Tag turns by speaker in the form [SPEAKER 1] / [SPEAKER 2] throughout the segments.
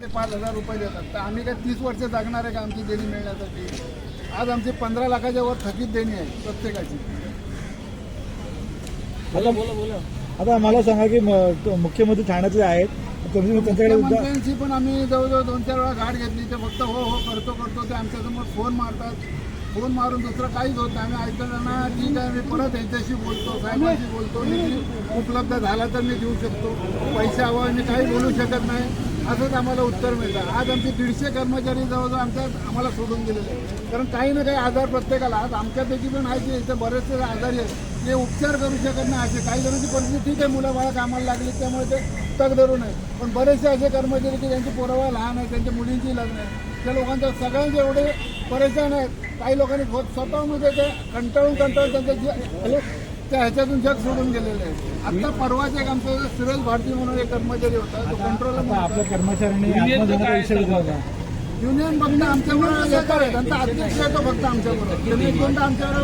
[SPEAKER 1] ते पाच हजार रुपये देतात. तर आम्ही काय तीस वर्ष जगणार आहे का आमची देणी मिळण्यासाठी? आज आमची पंधरा लाखाच्या वर थकीत देणी आहे प्रत्येकाची.
[SPEAKER 2] बोला बोला बोला. आता मला सांगा की म- मुख्यमंत्री ठाण्यातले आहेत तुम्ही त्यांच्याकडे उद्या-
[SPEAKER 1] मुख्यमंत्र्यांची पण आम्ही जवळजवळ दोन चार वेळा गाठ घेतली. ते फक्त हो हो करतो करतो ते आमच्यासमोर फोन मारतात. फोन मारून दुसरं काहीच होत नाही. आम्ही ऐकताना ठीक आहे मी परत यांच्याशी बोलतो साहेबांशी बोलतो. निधी उपलब्ध झाला तर मी देऊ शकतो. पैसे हवं मी काही बोलू शकत नाही. असंच आम्हाला उत्तर मिळतं. आज आमचे दीडशे कर्मचारी जवळजवळ आमच्या आम्हाला सोडून गेलेले कारण काही ना काही आजार प्रत्येकाला आज आमच्यापैकी पण आहे की इथे बरेचसे आजारी आहेत. ते उपचार करू शकत नाही असे. काही जणांची परिस्थिती ठीक आहे. मुलं बाळा कामाला लागली त्यामुळे ते तग धरून आहे पण बरेचसे असे कर्मचारी की ज्यांची पोरावा लहान आहे त्यांच्या मुलींची लग्न आहे त्या लोकांच्या सगळ्यांचे एवढे परेशान आहेत. काही लोकांनी स्वतःमध्ये ते कंटाळून कंटाळून त्यांच्या जे हॅलो? त्या ह्याच्यातून जग सोडून गेलेले आहेत. आता परवाच एक आमचा सुरेश भारती म्हणून एक कर्मचारी होता तो कंट्रोलर
[SPEAKER 2] आता आपल्या कर्मचाऱ्यांनी
[SPEAKER 1] युनियन फक्त आमच्याबरोबर येतात आहे? त्यांचा अध्यक्ष येतो फक्त आमच्याबरोबर. त्यांनी एक दोनदा आमच्यावर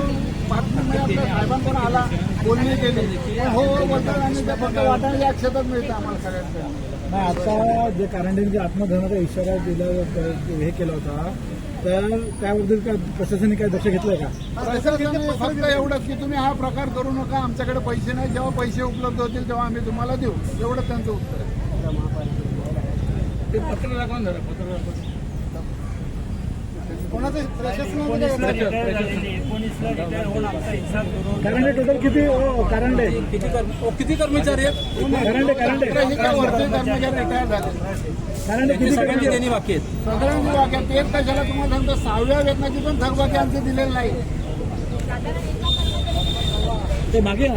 [SPEAKER 1] बातमीमध्ये आपल्या साहेबांकडून आला बोलणी केली. हो हो बोलतात आणि ते फक्त वाटाणे या क्षेत्रात मिळतं आम्हाला सगळ्यांना
[SPEAKER 2] नाही आता जे कारंडेंनी आत्मदहनाचा इशारा दिला हे केला होता तर त्याबद्दल काय प्रशासनाने काय दक्ष घेतलंय का?
[SPEAKER 1] प्रशासनाने फक्त एवढंच की तुम्ही हा प्रकार करू नका आमच्याकडे पैसे नाही जेव्हा पैसे उपलब्ध होतील तेव्हा आम्ही तुम्हाला देऊ. एवढं त्यांचं उत्तर आहे. कोणाचं
[SPEAKER 2] कारंडे टोटल किती ओ, कारंडे
[SPEAKER 3] किती कर्म- ओ, किती कर्मचारी आहेत?
[SPEAKER 2] कारंडे कारंडे कारंडे किती
[SPEAKER 3] सगळ्यांची
[SPEAKER 2] कारंडे?
[SPEAKER 3] देणी बाकी आहेत.
[SPEAKER 1] सगळ्यांची वाक्य तेच कशाला तुम्हाला सांगतो सहाव्या वेतनाची पण थकबाकी आमची दिलेली नाही.
[SPEAKER 2] ते मागे.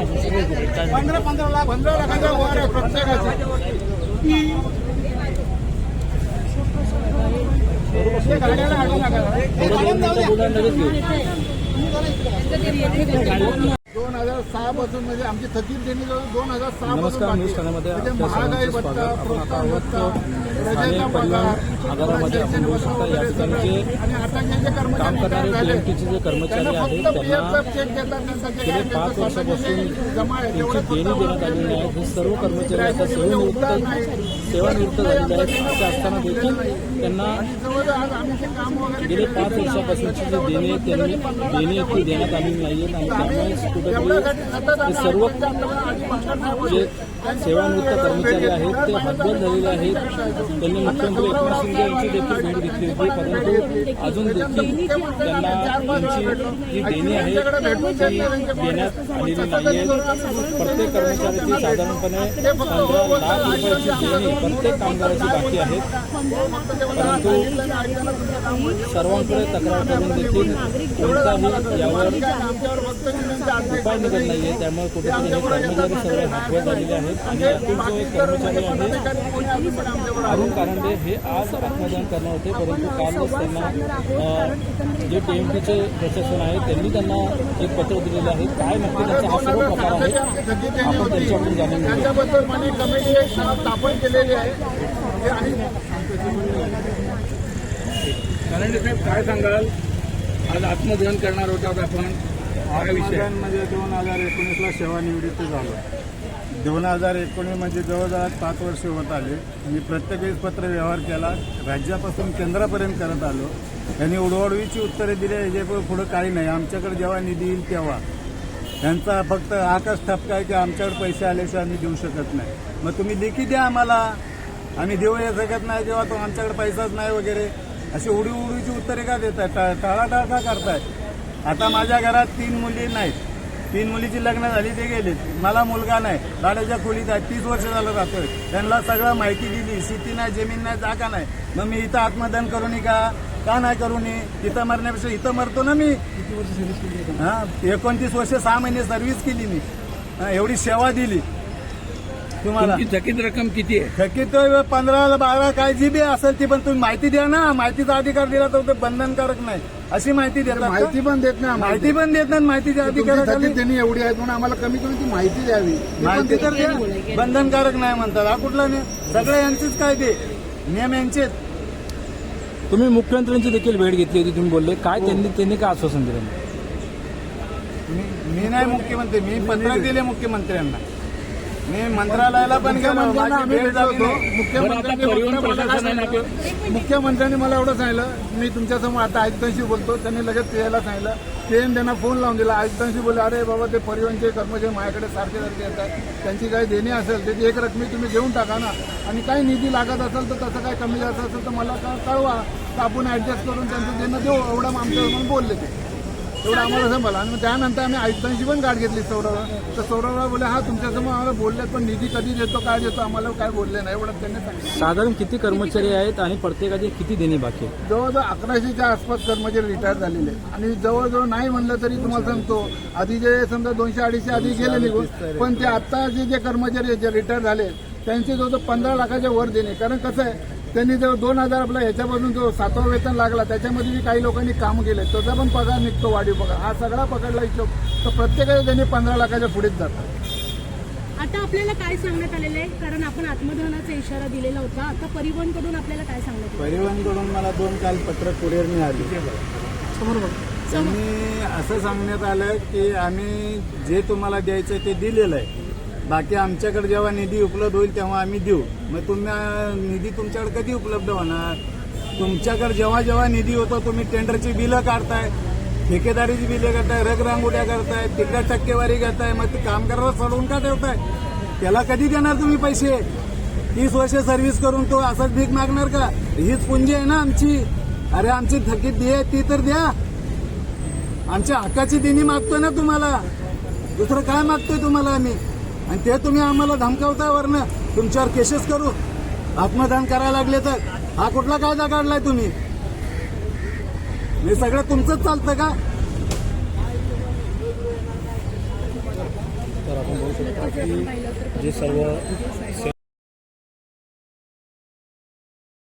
[SPEAKER 1] पंधरा पंधरा लाख पंधरा लाखाच्या वर आहे प्रत्येकाचे. गाड्याला हजार म्हणजे आमची थकीत देणी जवळ दोन हजार सहा
[SPEAKER 3] नमस्कार, न्यूज. चॅनलमध्ये
[SPEAKER 1] म्हणजे महागाई भत्ता प्रोत्साहन भत्ता रजेचा पगार आणि आता जे जे कर्मचारी झाले,
[SPEAKER 3] जे कर्मचारी आहेत, त्यांना
[SPEAKER 1] जमा आहे
[SPEAKER 3] देण्यात आलेली आहे. हे सर्व कर्मचारी आता सेवानिवृत्त सेवानिवृत्त झालेले आहेत. असे असताना देखील त्यांना गेले पाच वर्षापासूनची जी देणी त्यांनी देणी ती देण्यात आलेली नाही आहेत आणि त्यामुळे कुठेतरी हे सर्व जे सेवानिवृत्त कर्मचारी आहेत ते हतबल झालेले आहेत. त्यांनी मुख्यमंत्री एकनाथ शिंदे यांची देखील भेट घेतली होती परंतु अजून देखील त्यांना त्यांची जी देणी आहे ती देण्यात आलेली नाही आहे प्रत्येक कर्मचाऱ्याची साधारणपणे पंधरा लाख रुपयाची देणी प्रत्येक कामगाराची बाकी आहे परंतु सर्वांकडे तक्रार करून देखील कोणताही यावर उपाय निघत नाहीये त्यामुळे कुठेतरी हे कर्मचारी सर्व हातवर झालेले आहेत आणि जो एक कर्मचारी आहे अरुण कारंडे हे आज आत्मदान करणार होते परंतु कालच त्यांना जे टीएमपीचे प्रशासन आहे त्यांनी त्यांना एक पत्र दिलेलं आहे. काय नक्की त्यांचा हा सर्व प्रकार आहे आपण
[SPEAKER 1] होती
[SPEAKER 3] त्यांच्याकडून जाणून
[SPEAKER 1] त्याच्याबद्दल कमिटी एक स्थापन केलेली आहे.
[SPEAKER 4] कारंडे साहेब काय सांगाल? आज आत्मदहन करणार होतात आपण. विषय?
[SPEAKER 5] म्हणजे दोन हजार एकोणीसला सेवानिवृत्त झालो. दोन हजार एकोणीस म्हणजे जवळजवळ पाच वर्ष होत आले. मी प्रत्येक वेळेस पत्र व्यवहार केला. राज्यापासून केंद्रापर्यंत करत आलो. त्यांनी उडवाडवीची उत्तरे दिली. याच्या पुढं काही नाही. आमच्याकडे जेव्हा निधी येईल तेव्हा. त्यांचा फक्त आकाश ठपका आहे की आमच्याकडे पैसे आल्याशिवाय आम्ही देऊ शकत नाही. मग तुम्ही लेखी द्या आम्हाला. आम्ही देऊ या शकत नाही जेव्हा तो आमच्याकडे पैसाच नाही वगैरे. अशी उडी उडीची उत्तरे का देताय? टा- टाळाटाळ का करताय? आता माझ्या घरात तीन मुली नाहीत. तीन मुलीची लग्न झाली ते गेलीत. मला मुलगा नाही. भाड्याच्या खोलीत आहे. तीस वर्ष झालं राहतोय. त्यांना सगळं माहिती दिली. शेती नाही जमीन नाही जागा नाही. मग मी इथं आत्मदान करू नये का? का नाही करू नये? इथं मरण्यापेक्षा इथं मरतो ना मी. हा एकोणतीस वर्ष सहा महिने सर्व्हिस केली मी. हा, एवढी सेवा दिली. तुम्हाला?
[SPEAKER 4] तुमची थकीत रक्कम किती आहे?
[SPEAKER 5] थकीत पंधरा बारा काय जी बी असेल ती पण तुम्ही माहिती द्या ना. माहितीचा अधिकार दिला तर ते बंधनकारक नाही. अशी माहिती देतात?
[SPEAKER 1] माहिती पण देत नाही.
[SPEAKER 5] माहिती पण देत नाही माहितीच्या अधिकाराखाली
[SPEAKER 1] थकीत देणी एवढी आहेत म्हणून आम्हाला कमी कमी ती माहिती द्यावी. ती पण
[SPEAKER 5] माहिती तर द्या. बंधनकारक नाही म्हणतात. हा कुठला नियम सगळे यांचेच कायदे नियम यांचेच
[SPEAKER 3] तुम्ही मुख्यमंत्र्यांची देखील भेट घेतली होती तुम्ही बोलले. काय त्यांनी त्यांनी काय आश्वासन दिलं?
[SPEAKER 5] मी मी नाही मुख्यमंत्री. मी पत्र दिले मुख्यमंत्र्यांना. मी मंत्रालयाला पण गेलो
[SPEAKER 1] मुख्यमंत्र्यांना आम्ही भेटलो मला काय मुख्यमंत्र्यांनी एवढं सांगितलं मी तुमच्यासमोर आता आयुक्तांशी बोलतो त्यांनी लगेच पीआयला सांगितलं. पीएन त्यांना फोन लावून दिला आयुक्तांशी बोलले अरे बाबा ते परिवहनचे कर्मचारी माझ्याकडे सारखे सारखे येतात त्यांची काही देणी असेल त्याची एक रकमी तुम्ही देऊन टाका ना. आणि काही निधी लागत असेल तर तसं काही कमी जास्त असेल तर मला का- कळवा तर आपण ऍडजस्ट करून त्यांचं देणं देऊ. एवढं आमच्या म्हणून बोलले ते. एवढं आम्हाला संभाला आणि मग त्यानंतर आम्ही आयुक्तांशी पण गाठ घेतली सौरवराव तर सौरवराव बोले हा तुमच्यासमोर आम्हाला बोलले पण निधी कधी देतो काय देतो आम्हाला काय बोलले नाही एवढं त्यांनी सांगितलं.
[SPEAKER 3] साधारण किती कर्मचारी आहेत आणि प्रत्येकाची किती देणी बाकी आहे
[SPEAKER 1] जवळजवळ अकराशेच्या आसपास कर्मचारी रिटायर झालेले आहेत. आणि जवळजवळ नाही म्हणलं तरी तुम्हाला सांगतो आधी जे समजा दोनशे अडीचशे आधी गेले निघून पण ते आता जे जे कर्मचारी आहेत, जे रिटायर झाले त्यांचे जवळ पंधरा लाखाच्या वर देणे. कारण कसं आहे त्यांनी जवळ दोन हजार आपला ह्याच्यामधून जो सातवा वेतन लागला त्याच्यामध्ये बी काही लोकांनी काम केले त्याचा पण पगार निघतो वाढीव पगार. हा सगळा पकडला हिशोब तर प्रत्येकाचे त्यांनी पंधरा लाखाच्या पुढेच जातात.
[SPEAKER 6] आता आपल्याला काय सांगण्यात आलेलं आहे? कारण आपण आत्मदहनाचा इशारा दिलेला होता. आता परिवहनकडून आपल्याला काय सांगण्यात आलं
[SPEAKER 5] परिवहनकडून मला दोन काल पत्र कुरिअर मिळाली त्यांनी असं सांगण्यात आलं की आम्ही जे तुम्हाला द्यायचं ते दिलेलं आहे. बाकी आमच्याकडे जेव्हा निधी उपलब्ध होईल तेव्हा आम्ही देऊ. मग तुम्ही निधी तुमच्याकडे कधी उपलब्ध होणार? तुमच्याकडे जेव्हा जेव्हा निधी होतो तुम्ही टेंडरची बिलं काढताय ठेकेदारीची बिलं करताय रगरांगोट्या करताय तिकडे टक्केवारी करताय मग ते कामगाराला सोडवून का ठेवताय त्याला कधी देणार तुम्ही पैसे? तीस वर्ष सर्व्हिस करून तो असंच भीक मागणार का? हीच पुंजी आहे ना आमची. अरे आमची थकीत दे ती तर द्या. आमच्या हक्काची देणी मागतोय ना तुम्हाला. दुसरं काय मागतोय तुम्हाला आम्ही? आणि ते तुम्ही आम्हाला धमकावता वरनं. तुमच्यावर केसेस करू. आत्मदान करायला लागले तर. हा कुठला कायदा काढलाय तुम्ही? हे सगळं तुमचंच चालतं का?
[SPEAKER 3] तर आपण बघू शकता की जे सर्व